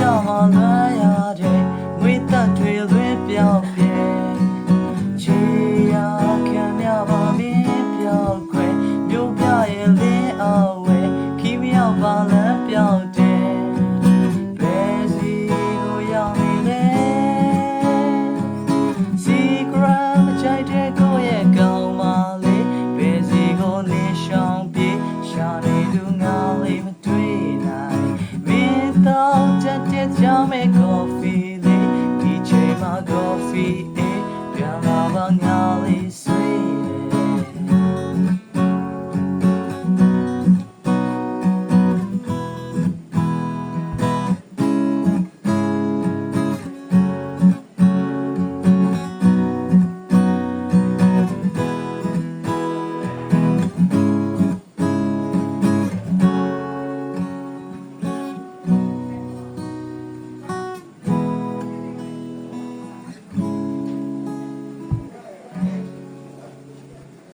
yamalı Tell me coffee, the DJ my coffee, eh, grandma, my